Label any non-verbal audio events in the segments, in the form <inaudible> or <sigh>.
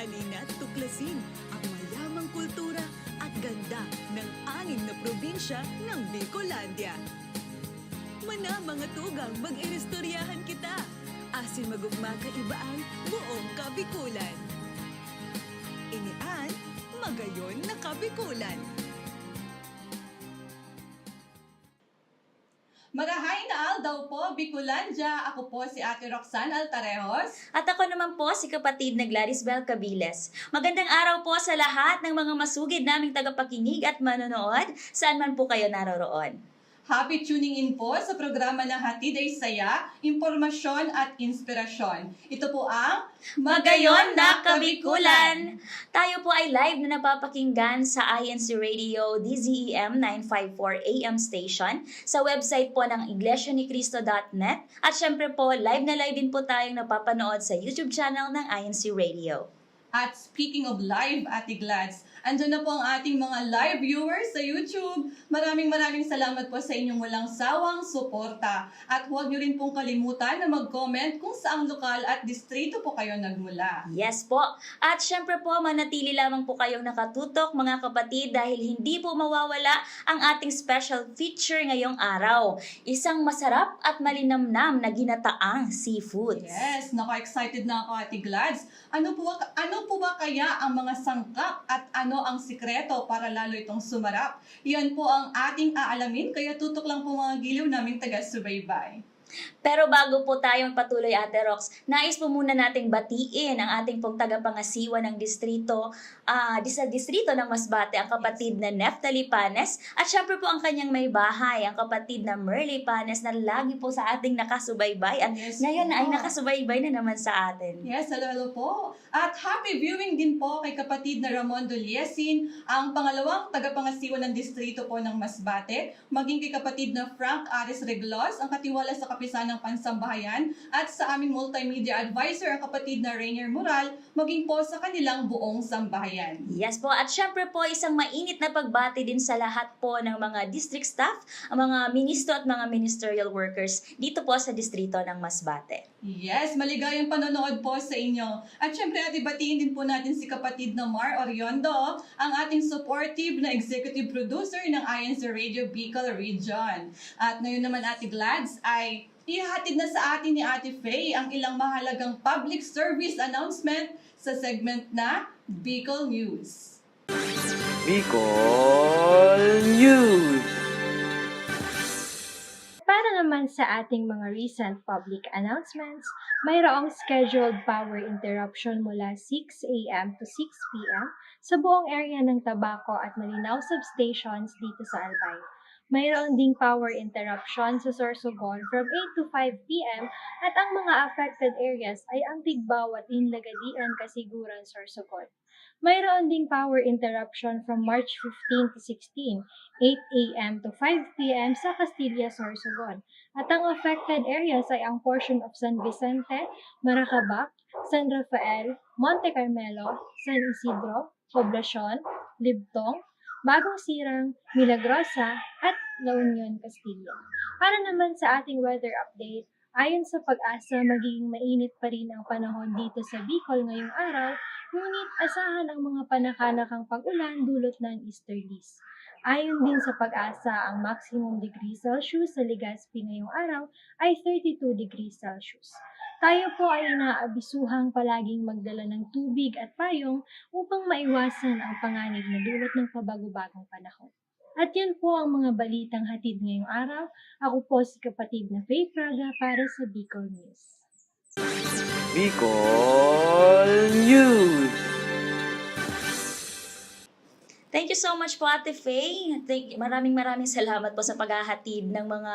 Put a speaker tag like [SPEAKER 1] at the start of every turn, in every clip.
[SPEAKER 1] Halina't tuklasin ang mayamang kultura at ganda ng anim na probinsya ng Bicolandia. Mana mga tugang mag-iristoryahan kita. Asin magugma kaibaan buong kabikulan. Inian, magayon na kabikulan.
[SPEAKER 2] Aldaw po, Bicolandia. Ako po si Ate Roxanne Altarejos.
[SPEAKER 3] At ako naman po si kapatid na Gladys Bel Cabiles. Magandang araw po sa lahat ng mga masugid naming tagapakinig at manonood saan man po kayo naroroon.
[SPEAKER 2] Happy tuning in po sa programa na Hatid ay Saya, Impormasyon at Inspirasyon. Ito po ang
[SPEAKER 3] Magayon na Kabikulan! Tayo po ay live na napapakinggan sa INC Radio DZEM 954 AM station, sa website po ng iglesianicristo.net at syempre po live na live din po tayong napapanood sa YouTube channel ng INC Radio.
[SPEAKER 2] At speaking of live, Ate Glads, andyan na po ang ating mga live viewers sa YouTube. Maraming maraming salamat po sa inyong walang sawang suporta. At huwag niyo rin pong kalimutan na mag-comment kung saang lokal at distrito po kayo nagmula.
[SPEAKER 3] Yes po. At syempre po, manatili lamang po kayong nakatutok mga kapatid dahil hindi po mawawala ang ating special feature ngayong araw. Isang masarap at malinamnam na ginataang seafoods.
[SPEAKER 2] Yes, naka-excited na ako Ate Glads. Ano po, ano po ba kaya ang mga sangkap at ano ang sikreto para lalo itong sumarap? Yan po ang ating aalamin, kaya tutok lang po mga giliw naming taga-subaybay.
[SPEAKER 3] Pero bago po tayo patuloy Ate Rox, nais po muna nating batiin ang ating pong tagapangasiwa ng distrito, ah di sa distrito ng Masbate, ang kapatid na Neftali Panes, at syempre po ang kanyang may bahay, ang kapatid na Merly Panes na lagi po sa ating nakasubaybay at
[SPEAKER 2] Yes
[SPEAKER 3] ngayon
[SPEAKER 2] po.
[SPEAKER 3] ay nakasubaybay na naman sa atin.
[SPEAKER 2] Yes, hello, hello po. At happy viewing din po kay kapatid na Ramon Doliesin, ang pangalawang tagapangasiwa ng distrito po ng Masbate, maging kay kapatid na Frank Aris Reglos, ang katiwala sa kapisan ng Pansambahayan, at sa aming multimedia advisor, ang kapatid na Rainier Moral, maging po sa kanilang buong sambahayan.
[SPEAKER 3] Yes po, at syempre po isang mainit na pagbati din sa lahat po ng mga district staff, ang mga ministro at mga ministerial workers dito po sa distrito ng Masbate.
[SPEAKER 2] Yes, maligayang panonood po sa inyo. At syempre, ati batiin din po natin si kapatid na Mar Oriondo, ang ating supportive na executive producer ng INC Radio Bicol Region. At ngayon naman, Ate Glads, ay ihahatid na sa atin ni Ate Faye ang ilang mahalagang public service announcement sa segment na Bicol News.
[SPEAKER 4] Bicol News.
[SPEAKER 5] Para naman sa ating mga recent public announcements, mayroong scheduled power interruption mula 6 a.m. to 6 p.m. sa buong area ng Tabaco at Malinaw substations dito sa Albay. Mayroon ding power interruption sa Sorsogon from 8 to 5 p.m. at ang mga affected areas ay ang Tigbaw at Inlagadian, Kasiguran, Sorsogon. Mayroon ding power interruption from March 15 to 16, 8 a.m. to 5 p.m. sa Castilla, Sorsogon. At ang affected areas ay ang portion of San Vicente, Maracabac, San Rafael, Monte Carmelo, San Isidro, Poblacion, Libtong, Bagong Sirang, Milagrosa, at La Union, Castilla. Para naman sa ating weather update, ayon sa pag-asa, magiging mainit pa rin ang panahon dito sa Bicol ngayong araw, ngunit asahan ang mga panakanakang pag-ulan dulot ng easterlies. Ayon din sa pag-asa, ang maximum degree Celsius sa Legazpi ngayong araw ay 32 degrees Celsius. Tayo po ay inaabisuhang palaging magdala ng tubig at payong upang maiwasan ang panganib na dulot ng pabago-bagong panahon. At yan po ang mga balitang hatid ngayong araw. Ako po si kapatid na Faye Praga para sa Bicol News.
[SPEAKER 4] Bicol News.
[SPEAKER 3] Thank you so much po Ate Faye. Thank, maraming maraming salamat po sa paghahatid ng mga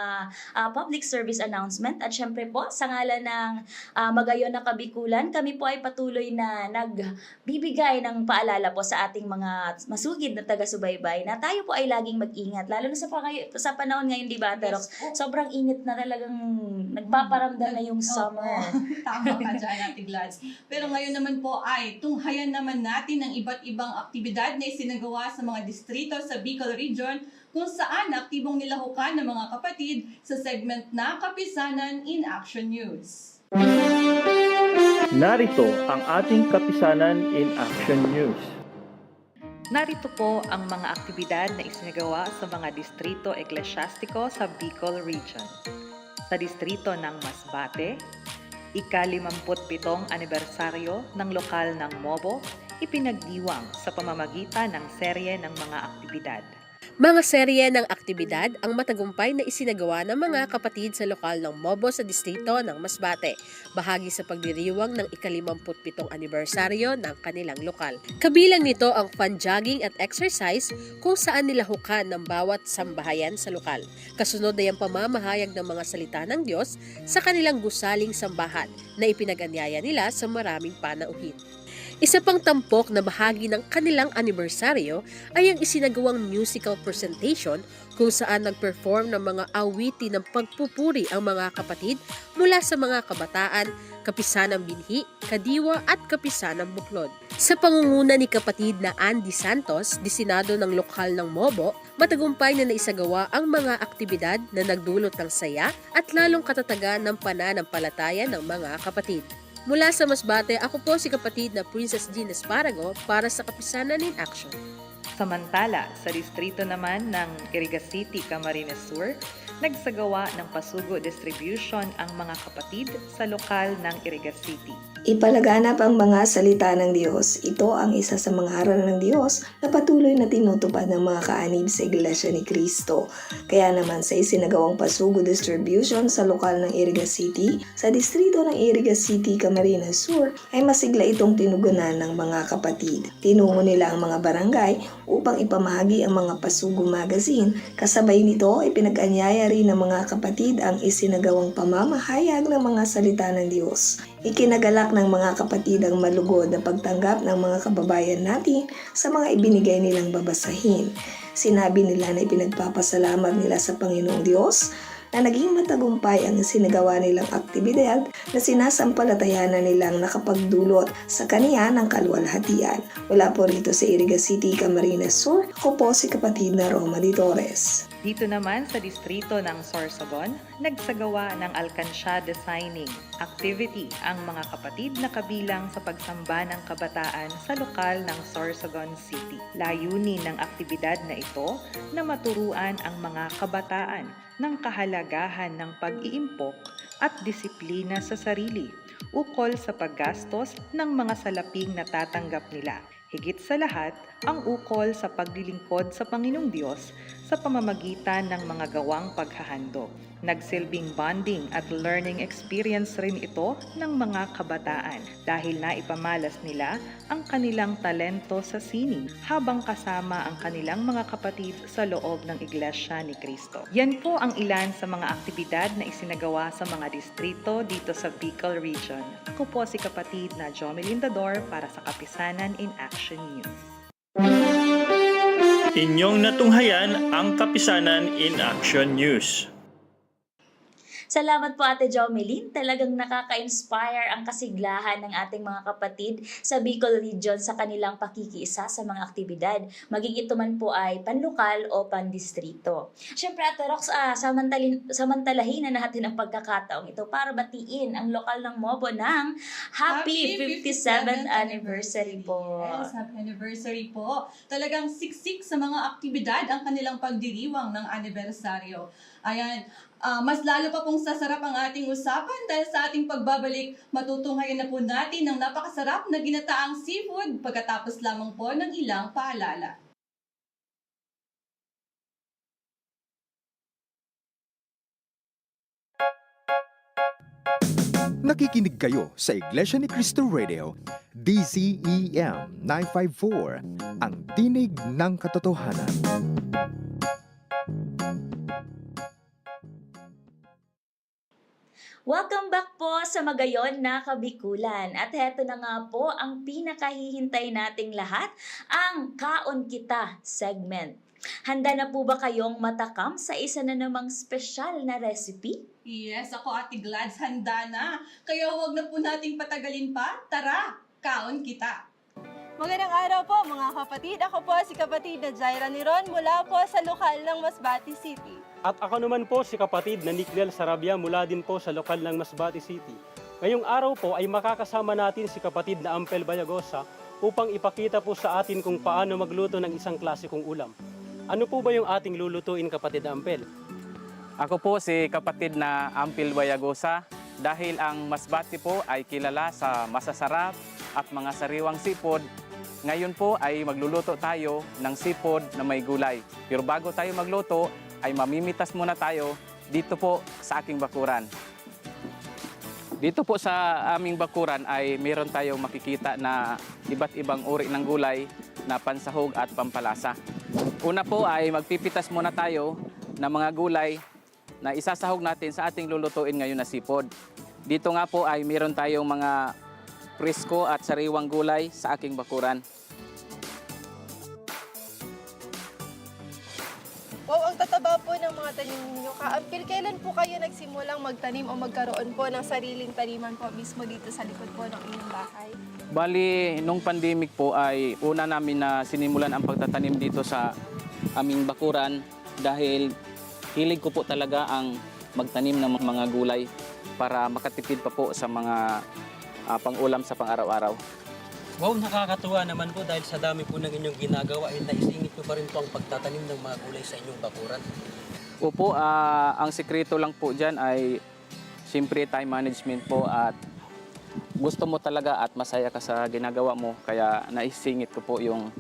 [SPEAKER 3] ah, public service announcement at syempre po sa ngalan ng ah, Magayon na Kabikulan, kami po ay patuloy na nagbibigay ng paalala po sa ating mga masugid na taga-subaybay na tayo po ay laging mag-ingat lalo na sa, pangay- sa panahon ngayon, di ba, Ate Rox? Sobrang init na talagang nagpaparamdam na yung summer.
[SPEAKER 2] Opo, <laughs> tama ka dyan, Ate Glads. Pero ngayon naman po ay tunghayan naman natin ang iba't ibang aktibidad na isinagawa sa mga distrito sa Bicol Region kung saan aktibong nilahukan ng mga kapatid sa segment na Kapisanan in Action News.
[SPEAKER 6] Narito ang ating kapisanan in Action News.
[SPEAKER 7] Narito po ang mga aktibidad na isinagawa sa mga distrito eklesyastiko sa Bicol Region. Sa distrito ng Masbate, ika-57 anibersaryo ng lokal ng MOBO ipinagdiwang sa pamamagitan ng serye ng mga aktibidad.
[SPEAKER 8] Mga serye ng aktibidad ang matagumpay na isinagawa ng mga kapatid sa lokal ng MOBO sa distrito ng Masbate, bahagi sa pagdiriwang ng ikalimamputpitong anibersaryo ng kanilang lokal. Kabilang nito ang fun jogging at exercise kung saan nilahukan ng bawat sambahayan sa lokal. Kasunod ay ang pamamahayag ng mga salita ng Diyos sa kanilang gusaling sambahan na ipinaganyaya nila sa maraming panauhin. Isa pang tampok na bahagi ng kanilang anibersaryo ay ang isinagawang musical presentation kung saan nag-perform ng mga awiti ng pagpupuri ang mga kapatid mula sa mga kabataan, kapisanang binhi, kadiwa at kapisanang buklod. Sa pangunguna ni kapatid na Andy Santos, disinado ng lokal ng Mobo, matagumpay na naisagawa ang mga aktibidad na nagdulot ng saya at lalong katatagan ng pananampalataya ng mga kapatid. Mula sa Masbate, ako po si kapatid na Princess Jean Esparago para sa Kapisanan in Action.
[SPEAKER 7] Samantala, sa distrito naman ng Iriga City, Camarines Sur, nagsagawa ng pasugo distribution ang mga kapatid sa lokal ng Iriga City.
[SPEAKER 9] Ipalaganap ang mga salita ng Diyos. Ito ang isa sa mga aral ng Diyos na patuloy na tinutupad ng mga kaanib sa Iglesia ni Cristo. Kaya naman sa isinagawang pasugo distribution sa lokal ng Iriga City, sa distrito ng Iriga City, Camarines Sur, ay masigla itong tinugunan ng mga kapatid. Tinungo nila ang mga barangay upang ipamahagi ang mga pasugo magazine. Kasabay nito ay pinag-anyaya rin ng mga kapatid ang isinagawang pamamahayag ng mga salita ng Diyos. Ikinagalak ng mga kapatid ang malugod na pagtanggap ng mga kababayan natin sa mga ibinigay nilang babasahin. Sinabi nila na ipinagpapasalamat nila sa Panginoong Diyos na naging matagumpay ang sinagawa nilang aktibidad na sinasampalatayan na nilang nakapagdulot sa kaniya ng kalwalhatian. Wala po rito sa Iriga City, Camarines Sur, ako po si kapatid na Roma Di Torres.
[SPEAKER 7] Dito naman sa distrito ng Sorsogon, nagsagawa ng Alkansya Designing activity ang mga kapatid na kabilang sa pagsamba ng kabataan sa lokal ng Sorsogon City. Layunin ng aktibidad na ito na maturuan ang mga kabataan ng kahalagahan ng pag-iimpok at disiplina sa sarili ukol sa paggastos ng mga salaping natatanggap nila. Higit sa lahat, ang ukol sa paglilingkod sa Panginoong Diyos sa pamamagitan ng mga gawang paghahandog. Nagsilbing bonding at learning experience rin ito ng mga kabataan dahil naipamalas nila ang kanilang talento sa sining habang kasama ang kanilang mga kapatid sa loob ng Iglesia ni Cristo. Yan po ang ilan sa mga aktibidad na isinagawa sa mga distrito dito sa Bicol Region. Ako po si kapatid na Jomelyn Dador para sa Kapisanan in Action News.
[SPEAKER 6] Inyong natunghayan ang kapisanan in Action News.
[SPEAKER 3] Salamat po Ate Jomelyn. Talagang nakaka-inspire ang kasiglahan ng ating mga kapatid sa Bicol Region sa kanilang pakikiisa sa mga aktibidad. Maging ito man po ay panlokal o pandistrito. Siyempre Ate Rox, ah, samantalin, samantalahin na natin ang pagkakataong ito para batiin ang lokal ng MOBO ng Happy, 57th Anniversary po.
[SPEAKER 2] Yes, happy anniversary po. Talagang siksik sa mga aktibidad ang kanilang pagdiriwang ng anibersaryo. Ayan, ah, mas lalo pa pong sasarap ang ating usapan dahil sa ating pagbabalik, matutunghayan na po natin ng napakasarap na ginataang seafood pagkatapos lamang po ng ilang paalala.
[SPEAKER 10] Nakikinig kayo sa Iglesia ni Cristo Radio, DCEM 954, ang tinig ng katotohanan.
[SPEAKER 3] Welcome back po sa Magayon na Kabikulan. At heto na nga po ang pinakahihintay nating lahat, ang Kaon Kita segment. Handa na po ba kayong matakam sa isa na namang special na recipe?
[SPEAKER 2] Yes, ako Ate Glads, handa na. Kaya huwag na po nating patagalin pa. Tara, kaon kita!
[SPEAKER 11] Magandang araw po mga kapatid. Ako po si kapatid na Jaira Niron mula po sa lokal ng Masbate City.
[SPEAKER 12] At ako naman po si kapatid na Nicknel Sarabia mula din po sa lokal ng Masbate City. Ngayong araw po ay makakasama natin si kapatid na Ampel Bayagosa upang ipakita po sa atin kung paano magluto ng isang klasikong ulam. Ano po ba yung ating lulutuin kapatid na Ampel?
[SPEAKER 13] Ako po si kapatid na Ampil Bayagosa dahil ang Masbate po ay kilala sa masasarap at mga sariwang sipod. Ngayon po ay magluluto tayo ng sipod na may gulay. Pero bago tayo magluto ay mamimitas muna tayo dito po sa aking bakuran. Dito po sa aming bakuran ay meron tayong makikita na iba't ibang uri ng gulay na pansahog at pampalasa. Una po ay magpipitas muna tayo ng mga gulay na isasahog natin sa ating lulutuin ngayon na sipod. Dito nga po ay meron tayong mga presko at sariwang gulay sa aking bakuran.
[SPEAKER 11] Wow, ang tataba po ng mga tanim ninyo. Kaampil, kailan po kayo nagsimulang magtanim o magkaroon po ng sariling taniman po mismo dito sa likod po ng inyong bahay?
[SPEAKER 13] Bali, nung pandemic po ay una namin na sinimulan ang pagtatanim dito sa aming bakuran dahil hilig ko po talaga ang magtanim ng mga gulay para makatipid pa po sa mga ah, pang-ulam sa pang-araw-araw.
[SPEAKER 12] Wow, nakakatuwa naman po dahil sa dami po ng inyong ginagawa ay naisingit nyo pa rin po ang pagtatanim ng mga gulay sa inyong bakuran.
[SPEAKER 13] Opo, ah, ang sekreto lang po dyan ay siyempre time management po at gusto mo talaga at masaya ka sa ginagawa mo. Kaya naisingit ko po yung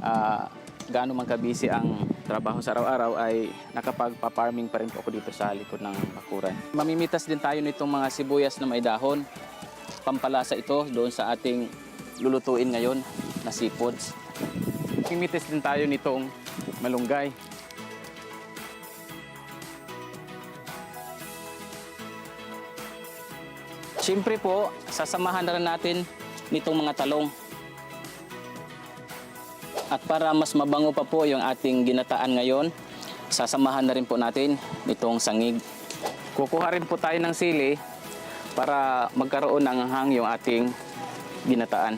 [SPEAKER 13] ah, gaano man kabisi ang trabaho sa araw-araw ay nakapagpa-farming pa rin po ako dito sa likod ng bakuran. Mamimitas din tayo nitong mga sibuyas na may dahon. Pampalasa ito doon sa ating lulutuin ngayon na seafoods. Mimitas din tayo nitong malunggay. Siyempre po, sasamahan na rin natin nitong mga talong. At para mas mabango pa po yung ating ginataan ngayon, sasamahan na rin po natin nitong sangig. Kukuha rin po tayo ng sili para magkaroon ng hang yung ating ginataan.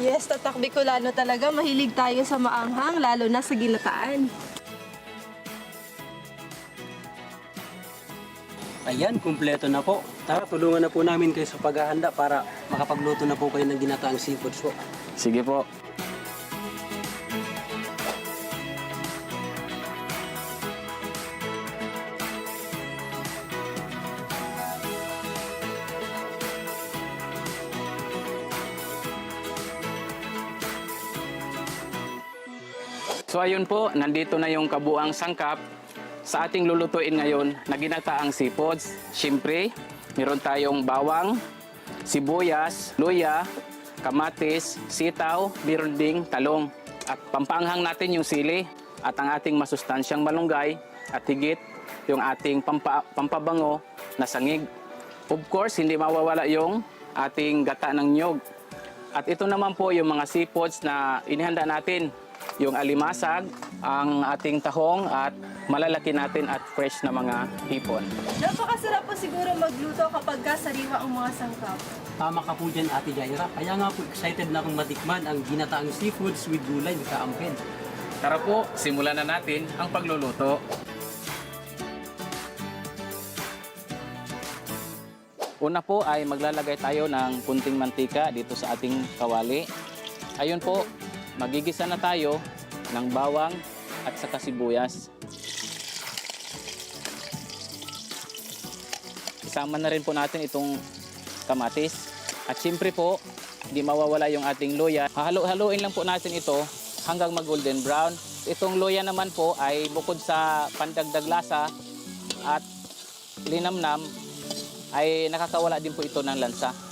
[SPEAKER 11] Yes, tatak Bicolano talaga. Mahilig tayo sa maanghang, lalo na sa ginataan.
[SPEAKER 12] Ayan, kumpleto na po. Tara, tulungan na po namin kayo sa paghahanda para makapagluto na po kayo ng ginataang seafoods po.
[SPEAKER 13] Sige po. So ayun po, nandito na yung kabuang sangkap sa ating lulutuin ngayon na ginataang seafoods. Siyempre, meron tayong bawang, sibuyas, luya, kamatis, sitaw, meron ding talong. At pampaanghang natin yung sili at ang ating masustansyang malunggay at higit yung ating pampa, pampabango na sangig. Of course, hindi mawawala yung ating gata ng nyog. At ito naman po yung mga seafoods na inihanda natin. Yung alimasag, ang ating tahong at malalaki natin at fresh na mga hipon.
[SPEAKER 11] Napakasarap po siguro magluto kapag kasariwa ang mga sangkap.
[SPEAKER 12] Tama ka po dyan, Ate Jaira. Kaya nga po, excited na akong matikman ang ginataang seafoods with gulay ni Kaampel.
[SPEAKER 13] Tara po, simulan na natin ang pagluluto. Una po ay maglalagay tayo ng kunting mantika dito sa ating kawali. Ayun po, magigisa na tayo ng bawang at saka sibuyas. Isama na rin po natin itong kamatis. At siyempre po, hindi mawawala yung ating luya. Hahalo-haluin lang po natin ito hanggang mag-golden brown. Itong luya naman po ay bukod sa pandagdag lasa at linamnam, ay nakakawala din po ito ng lansa.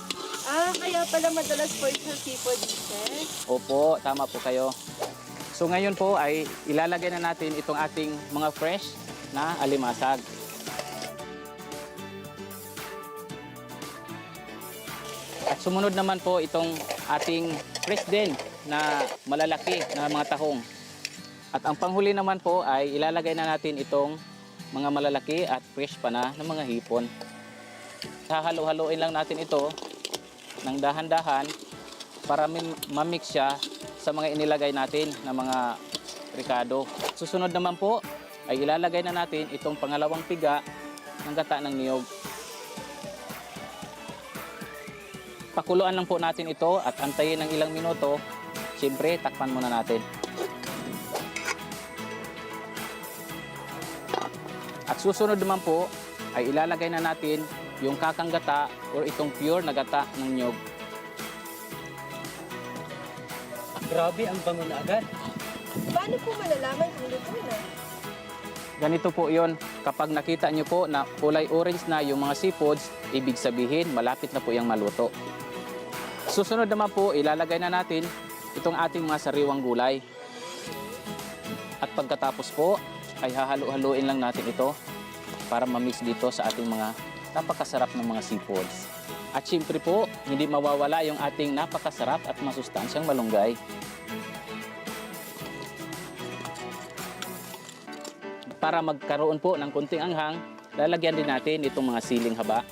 [SPEAKER 11] Ah, kaya pala madalas po sa seafood dishes.
[SPEAKER 13] Opo, tama po kayo. So ngayon po ay ilalagay na natin itong ating mga fresh na alimasag. At sumunod naman po itong ating fresh din na malalaki na mga tahong. At ang panghuli naman po ay ilalagay na natin itong mga malalaki at fresh pa na ng mga hipon. Hahalo-haloin lang natin ito ng dahan-dahan para mamix siya sa mga inilagay natin na mga ricado. Susunod naman po ay ilalagay na natin itong pangalawang piga ng gata ng niyog. Pakuluan lang po natin ito at antayin ng ilang minuto. Siyempre, takpan muna natin. At susunod naman po ay ilalagay na natin yung kakang gata or itong pure na gata ng nyog.
[SPEAKER 12] Grabe, ang bango na agad.
[SPEAKER 11] Paano po malalaman kung luto na?
[SPEAKER 13] Ganito po yon kapag nakita nyo po na kulay orange na yung mga seafoods, ibig sabihin malapit na po yung maluto. Susunod naman po, ilalagay na natin itong ating mga sariwang gulay. At pagkatapos po, ay hahalo-haluin lang natin ito para mamix dito sa ating mga napakasarap ng mga seafoods. At syempre po, hindi mawawala yung ating napakasarap at masustansyang malunggay. Para magkaroon po ng kunting anghang, lalagyan din natin itong mga siling haba.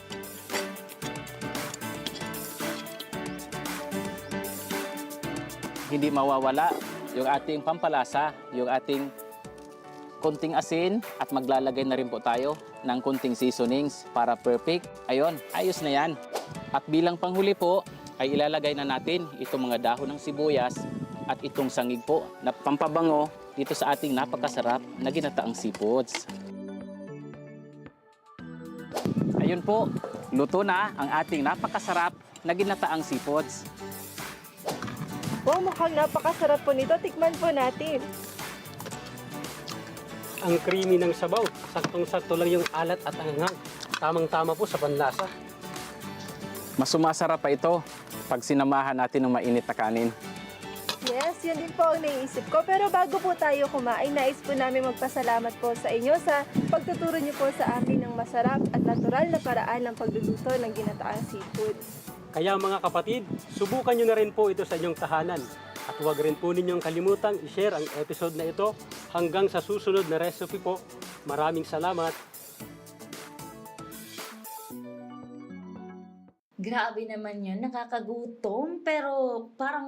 [SPEAKER 13] Hindi mawawala yung ating pampalasa, yung ating kunting asin at maglalagay na rin po tayo ng kunting seasonings para perfect. Ayon, ayos na yan. At bilang panghuli po, ay ilalagay na natin itong mga dahon ng sibuyas at itong sangig po na pampabango dito sa ating napakasarap na ginataang seafoods. Ayun po, luto na ang ating napakasarap na ginataang seafoods.
[SPEAKER 11] Wow, mukhang napakasarap po nito. Tikman po natin.
[SPEAKER 12] Ang creamy ng sabaw. Saktong-sakto lang yung alat at anghang. Tamang-tama po sa panlasa.
[SPEAKER 13] Mas sumasarap pa ito pag sinamahan natin ng mainit na kanin.
[SPEAKER 11] Yes, yun din po ang naiisip ko. Pero bago po tayo kumain, nais po namin magpasalamat po sa inyo sa pagtuturo niyo po sa amin ng masarap at natural na paraan ng pagluluto ng ginataang seafood.
[SPEAKER 12] Kaya mga kapatid, subukan nyo na rin po ito sa inyong tahanan. At huwag rin po ninyong kalimutang i-share ang episode na ito hanggang sa susunod na recipe po. Maraming salamat!
[SPEAKER 3] Grabe naman yun, nakakagutom, pero parang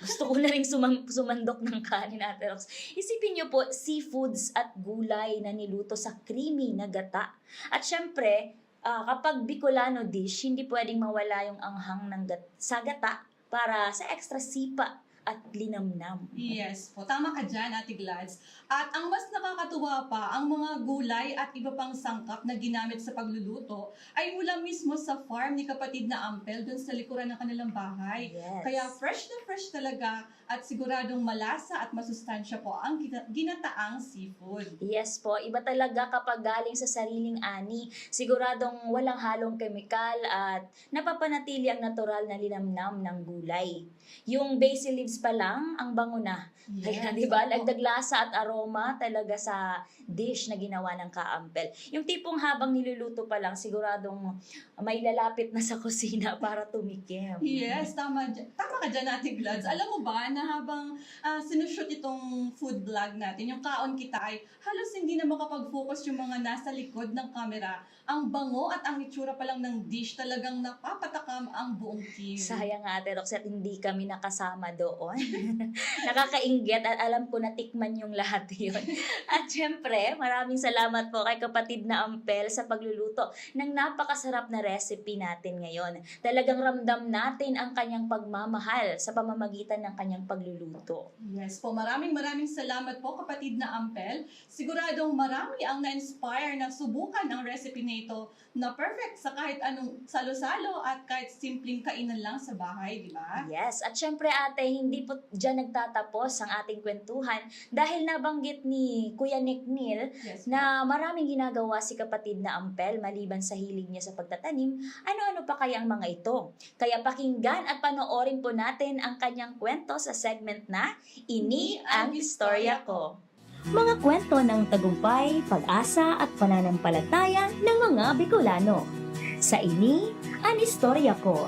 [SPEAKER 3] gusto ko na rin sumam- sumandok ng kanin, Ate Rox. Isipin niyo po, seafoods at gulay na niluto sa creamy na gata. At syempre, ah, kapag Bicolano dish, hindi pwedeng mawala yung anghang ng gat- sa gata para sa extra sipa at linamnam.
[SPEAKER 2] Yes po, tama ka dyan, Ate Glads. At ang mas nakakatuwa pa, ang mga gulay at iba pang sangkap na ginamit sa pagluluto ay mula mismo sa farm ni kapatid na Ampel dun sa likuran ng kanilang bahay.
[SPEAKER 3] Yes.
[SPEAKER 2] Kaya fresh na fresh talaga at siguradong malasa at masustansya po ang gina- ginataang seafood.
[SPEAKER 3] Yes po, iba talaga kapag galing sa sariling ani. Siguradong walang halong kemikal at napapanatili ang natural na linamnam ng gulay. Yung basil leaves pa lang, ang bango na. Kaya di ba, nagdag lasa at aroma talaga sa dish na ginawa ng kaampel. Yung tipong habang niluluto pa lang, siguradong may lalapit na sa <laughs> kusina para tumikim.
[SPEAKER 2] Yes, tama, tama ka dyan, Ate Glads. Alam mo ba na habang uh, sinushoot itong food vlog natin, yung kaon kita ay halos hindi na makapag-focus yung mga nasa likod ng camera. Ang bango at ang itsura pa lang ng dish talagang napapatakam ang buong team.
[SPEAKER 3] Sayang nga, Ate Roxette, hindi kami nakasama doon. <laughs> Nakakaingit at alam ko na tikman yung lahat <laughs> yun. At syempre, maraming salamat po kay kapatid na Ampel sa pagluluto ng napakasarap na recipe natin ngayon. Talagang ramdam natin ang kanyang pagmamahal sa pamamagitan ng kanyang pagluluto.
[SPEAKER 2] Yes po, maraming maraming salamat po kapatid na Ampel. Siguradong marami ang na-inspire na subukan ang recipe na ito na perfect sa kahit anong salo-salo at kahit simpleng kainan lang sa bahay, di ba?
[SPEAKER 3] Yes, at syempre ate, hindi po dyan nagtatapos ang ating kwentuhan dahil nabanggit ni Kuya Nick Neal
[SPEAKER 2] Yes
[SPEAKER 3] na maraming ginagawa si kapatid na Ampel maliban sa hilig niya sa pagtatanim, ano-ano pa kaya ang mga ito? Kaya pakinggan at panoorin po natin ang kanyang kwento sa segment na Ini ang Istorya Ko. Mga kwento ng tagumpay, pag-asa at pananampalataya ng mga Bicolano. Sa Ini ang Istorya Ko.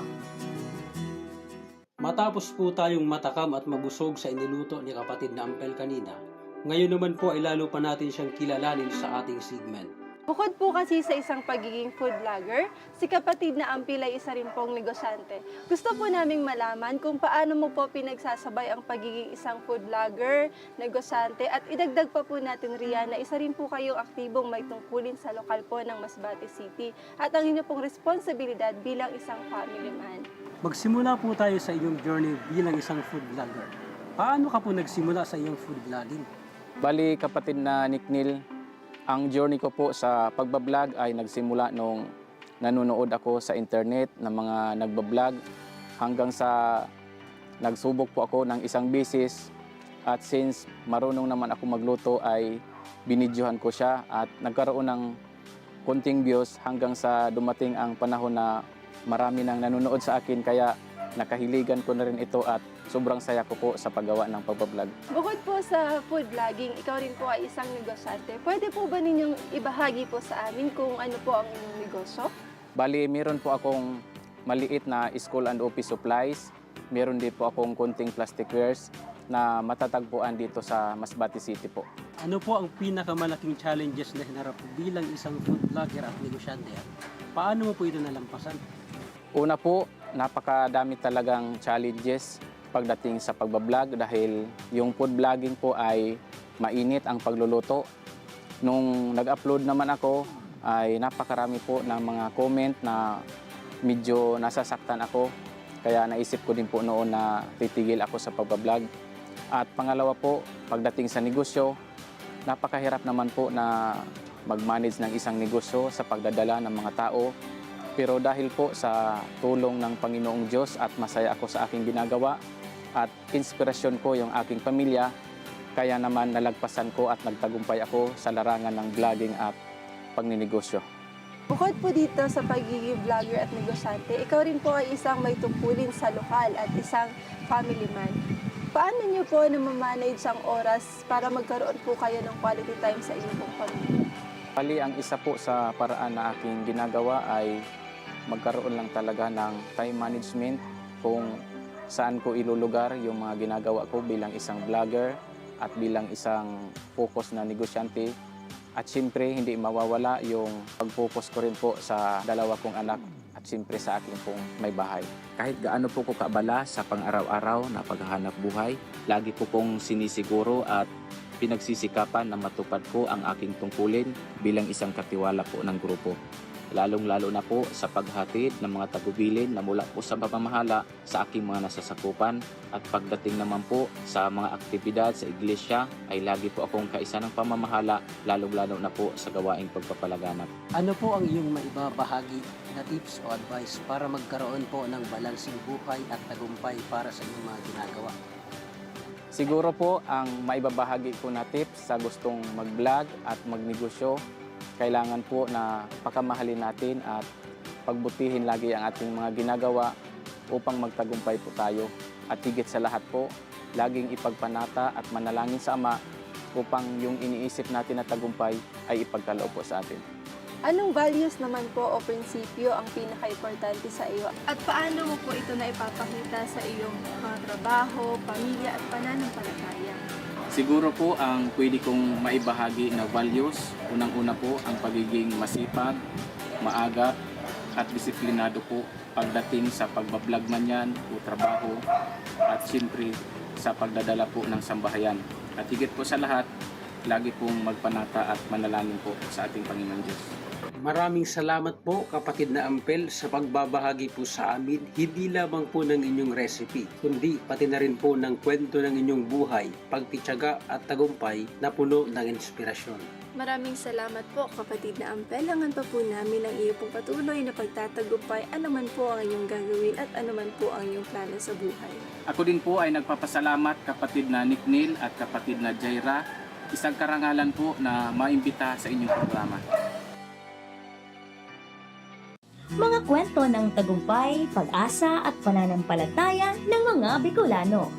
[SPEAKER 12] Matapos po tayong matakam at mabusog sa iniluto ni kapatid na Ampel kanina, ngayon naman po ay lalo pa natin siyang kilalanin sa ating segment.
[SPEAKER 11] Bukod po kasi sa isang pagiging food vlogger, si kapatid na Ampil ay isa rin pong negosyante. Gusto po naming malaman kung paano mo po pinagsasabay ang pagiging isang food vlogger, negosyante, at idagdag pa po natin riyan na isa rin po kayong aktibong may tungkulin sa lokal po ng Masbate City at ang inyo pong responsibilidad bilang isang family man.
[SPEAKER 12] Magsimula po tayo sa inyong journey bilang isang food vlogger. Paano ka po nagsimula sa iyong food vlogging?
[SPEAKER 13] Bali kapatid na Nick Neil, ang journey ko po sa pagbablog ay nagsimula nung nanonood ako sa internet ng mga nagbablog hanggang sa nagsubok po ako ng isang bisis. At since marunong naman ako magluto ay binidyohan ko siya at nagkaroon ng konting views hanggang sa dumating ang panahon na marami nang nanonood sa akin. Kaya nakahiligan ko na rin ito at sobrang saya ko po sa paggawa ng pagbablog.
[SPEAKER 11] Bukod po sa food vlogging, ikaw rin po ay isang negosyante. Pwede po ba ninyong ibahagi po sa amin kung ano po ang inyong negosyo?
[SPEAKER 13] Bali, meron po akong maliit na school and office supplies. Meron din po akong konting plasticwares na matatagpuan dito sa Masbate City po.
[SPEAKER 12] Ano po ang pinakamalaking challenges na hinarap bilang isang food vlogger at negosyante? Paano mo po ito nalampasan?
[SPEAKER 13] Una po, napakadami talagang challenges pagdating sa pagbablog dahil yung food vlogging po ay mainit ang pagluluto. Nung nag-upload naman ako, ay napakarami po ng mga comment na medyo nasasaktan ako. Kaya naisip ko din po noon na titigil ako sa pagbablog. At pangalawa po, pagdating sa negosyo, napakahirap naman po na mag-manage ng isang negosyo sa pagdadala ng mga tao. Pero dahil po sa tulong ng Panginoong Diyos at masaya ako sa aking ginagawa at inspirasyon ko yung aking pamilya, kaya naman nalagpasan ko at nagtagumpay ako sa larangan ng vlogging at pagninegosyo.
[SPEAKER 11] Bukod po dito sa pagiging vlogger at negosyante, ikaw rin po ay isang may tungkulin sa lokal at isang family man. Paano niyo po namamanage ang oras para magkaroon po kayo ng quality time sa inyong pong pamilya?
[SPEAKER 13] Bali, ang isa po sa paraan na aking ginagawa ay magkaroon lang talaga ng time management kung saan ko ilulugar yung mga ginagawa ko bilang isang vlogger at bilang isang focus na negosyante. At siyempre, hindi mawawala yung pag-focus ko rin po sa dalawa kong anak at siyempre sa aking pong may bahay. Kahit gaano po ko kabala sa pang-araw-araw na paghahanap buhay, lagi po kong sinisiguro at pinagsisikapan na matupad ko ang aking tungkulin bilang isang katiwala po ng grupo. Lalong-lalo na po sa paghatid ng mga tagubilin na mula po sa pamamahala sa aking mga nasasakupan at pagdating naman po sa mga aktibidad sa iglesia ay lagi po akong kaisa ng pamamahala lalong-lalo na po sa gawaing pagpapalaganap.
[SPEAKER 12] Ano po ang iyong maibabahagi na tips o advice para magkaroon po ng balansing buhay at tagumpay para sa iyong mga ginagawa?
[SPEAKER 13] Siguro po ang maibabahagi ko na tips sa gustong mag-vlog at magnegosyo, kailangan po na pakamahalin natin at pagbutihin lagi ang ating mga ginagawa upang magtagumpay po tayo. At higit sa lahat po, laging ipagpanata at manalangin sa Ama upang yung iniisip natin na tagumpay ay ipagkaloob po sa atin.
[SPEAKER 11] Anong values naman po o prinsipyo ang pinaka-importante sa iyo? At paano mo po ito na ipapakita sa iyong mga trabaho, pamilya at pananampalataya?
[SPEAKER 13] Siguro po ang pwede kong maibahagi na values, unang-una po ang pagiging masipag, maagap, at disiplinado po pagdating sa pagbablog man yan o trabaho at siyempre sa pagdadala po ng sambahayan. At higit po sa lahat, lagi pong magpanata at manalangin po sa ating Panginoon Diyos.
[SPEAKER 12] Maraming salamat po kapatid na Ampel sa pagbabahagi po sa amin hindi lamang po ng inyong recipe kundi pati na rin po ng kwento ng inyong buhay, pagtityaga at tagumpay na puno ng inspirasyon.
[SPEAKER 11] Maraming salamat po kapatid na ampelangan pa po namin ang iyo pong patuloy na pagtatagumpay anuman po ang inyong gagawin at anuman po ang iyong plano sa buhay.
[SPEAKER 13] Ako din po ay nagpapasalamat kapatid na Nick Neil at kapatid na Jaira. Isang karangalan po na maimbita sa inyong programa.
[SPEAKER 3] Mga kwento ng tagumpay, pag-asa at pananampalataya ng mga Bicolano.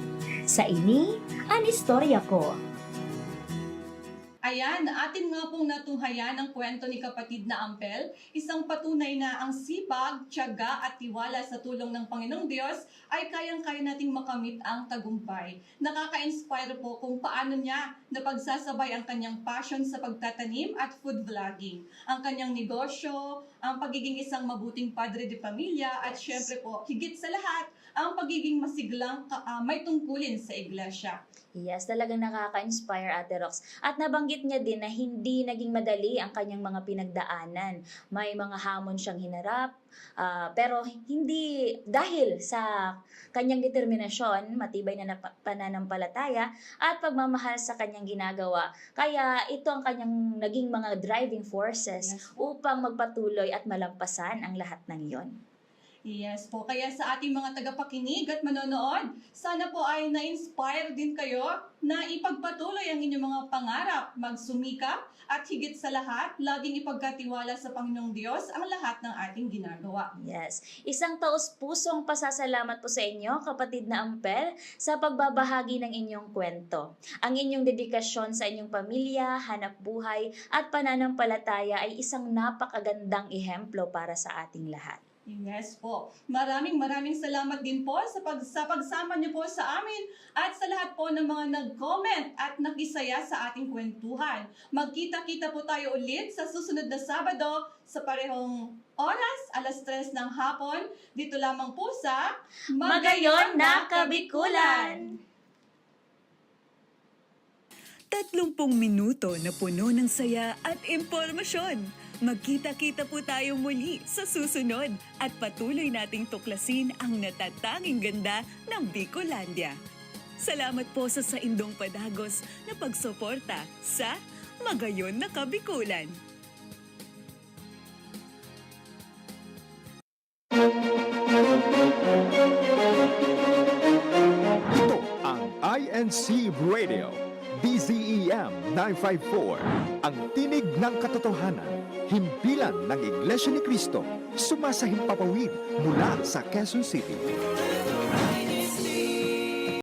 [SPEAKER 3] Sa ini, ang istorya ko.
[SPEAKER 2] Ayan, atin nga pong natunghayan ang kwento ni kapatid na Ampel, isang patunay na ang sipag, tiyaga at tiwala sa tulong ng Panginoong Diyos ay kayang-kaya nating makamit ang tagumpay. Nakaka-inspire po kung paano niya napagsasabay ang kanyang passion sa pagtatanim at food vlogging, ang kanyang negosyo, ang pagiging isang mabuting padre de pamilya at syempre po, higit sa lahat, ang pagiging masiglang ka- ah, may tungkulin sa iglesia.
[SPEAKER 3] Yes, talagang nakaka-inspire Ate Rox. At nabanggit niya din na hindi naging madali ang kanyang mga pinagdaanan. May mga hamon siyang hinarap, ah, pero hindi dahil sa kanyang determinasyon, matibay na pananampalataya at pagmamahal sa kanyang ginagawa. Kaya ito ang kanyang naging mga driving forces
[SPEAKER 2] Yes.
[SPEAKER 3] upang magpatuloy at malampasan ang lahat ng iyon.
[SPEAKER 2] Yes po, kaya sa ating mga tagapakinig at manonood, sana po ay na-inspire din kayo na ipagpatuloy ang inyong mga pangarap, magsumikap, at higit sa lahat, laging ipagkatiwala sa Panginoong Diyos ang lahat ng ating ginagawa.
[SPEAKER 3] Yes. Isang taos-pusong pasasalamat po sa inyo, kapatid na Ampel, sa pagbabahagi ng inyong kwento. Ang inyong dedikasyon sa inyong pamilya, hanap buhay, at pananampalataya ay isang napakagandang ehemplo para sa ating lahat.
[SPEAKER 2] Yes po. Maraming maraming salamat din po sa, pag, sa pagsama niyo po sa amin at sa lahat po ng mga nag-comment at nakisaya sa ating kwentuhan. Magkita-kita po tayo ulit sa susunod na Sabado sa parehong oras, alas 3 ng hapon, dito lamang po sa
[SPEAKER 3] Magayon na Kabikulan!
[SPEAKER 1] Tatlumpung minuto na puno ng saya at impormasyon. Magkita-kita po tayo muli sa susunod at patuloy nating tuklasin ang natatanging ganda ng Bicolandia. Salamat po sa saindong padagos na pagsuporta sa Magayon na Kabikulan.
[SPEAKER 10] Ito ang INC Radio, DZEM 954, ang tinig ng katotohanan, himpilan ng Iglesia ni Cristo, sumasahim papawid mula sa Quezon City.